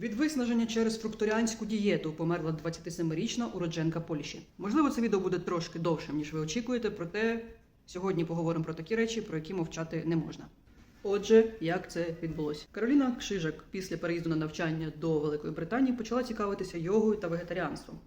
Від виснаження через фрукторіанську дієту померла 27-річна уродженка Польщі. Можливо, це відео буде трошки довшим, ніж ви очікуєте, проте сьогодні поговоримо про такі речі, про які мовчати не можна. Отже, як це відбулося? Кароліна Кшижак після переїзду на навчання до Великої Британії почала цікавитися йогою та вегетаріанством.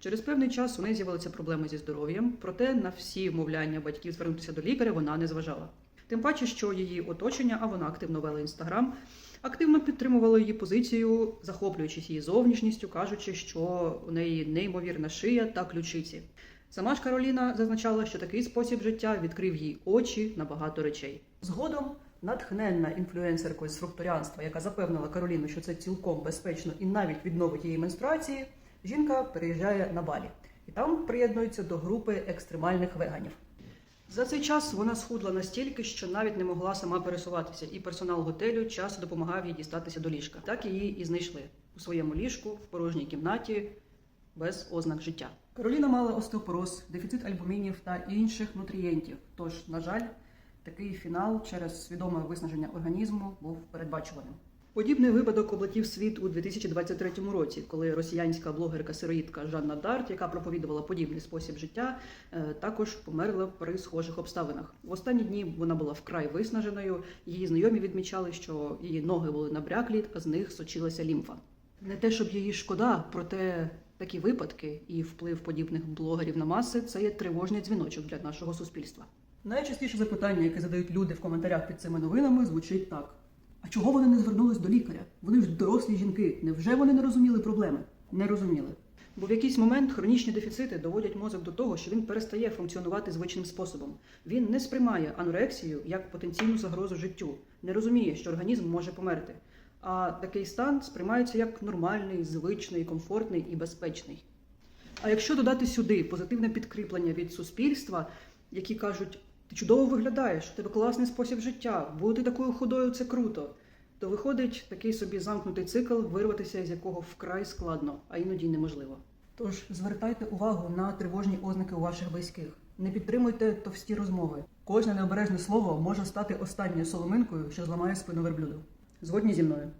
Через певний час у неї з'явилися проблеми зі здоров'ям, проте на всі вмовляння батьків звернутися до лікаря вона не зважала. Тим паче, що її оточення, а вона активно вела інстаграм, активно підтримувало її позицію, захоплюючись її зовнішністю, кажучи, що у неї неймовірна шия та ключиці. Сама ж Кароліна зазначала, що такий спосіб життя відкрив їй очі на багато речей. Згодом натхненна інфлюенсеркою з фрукторіанства, яка запевнила Кароліну, що це цілком безпечно і навіть відновить її менструації, жінка переїжджає на Балі і там приєднується до групи екстремальних веганів. За цей час вона схудла настільки, що навіть не могла сама пересуватися, і персонал готелю часто допомагав їй дістатися до ліжка. Так її і знайшли у своєму ліжку в порожній кімнаті без ознак життя. Кароліна мала остеопороз, дефіцит альбумінів та інших нутрієнтів. Тож, на жаль, такий фінал через свідоме виснаження організму був передбачуваним. Подібний випадок облетів світ у 2023 році, коли росіянська блогерка-сироїдка Жанна Дарт, яка проповідувала подібний спосіб життя, е, також померла при схожих обставинах. В останні дні вона була вкрай виснаженою. Її знайомі відмічали, що її ноги були набряклі, а з них сочилася лімфа. Не те, щоб її шкода, проте такі випадки і вплив подібних блогерів на маси це є тривожний дзвіночок для нашого суспільства. Найчастіше запитання, яке задають люди в коментарях під цими новинами, звучить так: а чого вони не звернулись до лікаря? Вони ж дорослі жінки. Невже вони не розуміли проблеми? Не розуміли. Бо в якийсь момент хронічні дефіцити доводять мозок до того, що він перестає функціонувати звичним способом. Він не сприймає анорексію як потенційну загрозу життю, не розуміє, що організм може померти. А такий стан сприймається як нормальний, звичний, комфортний і безпечний. А якщо додати сюди позитивне підкріплення від суспільства, які кажуть, ти чудово виглядаєш, у тебе класний спосіб життя, бути такою худою це круто, то виходить такий собі замкнутий цикл, вирватися з якого вкрай складно, а іноді неможливо. Тож звертайте увагу на тривожні ознаки у ваших близьких. Не підтримуйте товсті розмови. Кожне необережне слово може стати останньою соломинкою, що зламає спину верблюду. Згодні зі мною.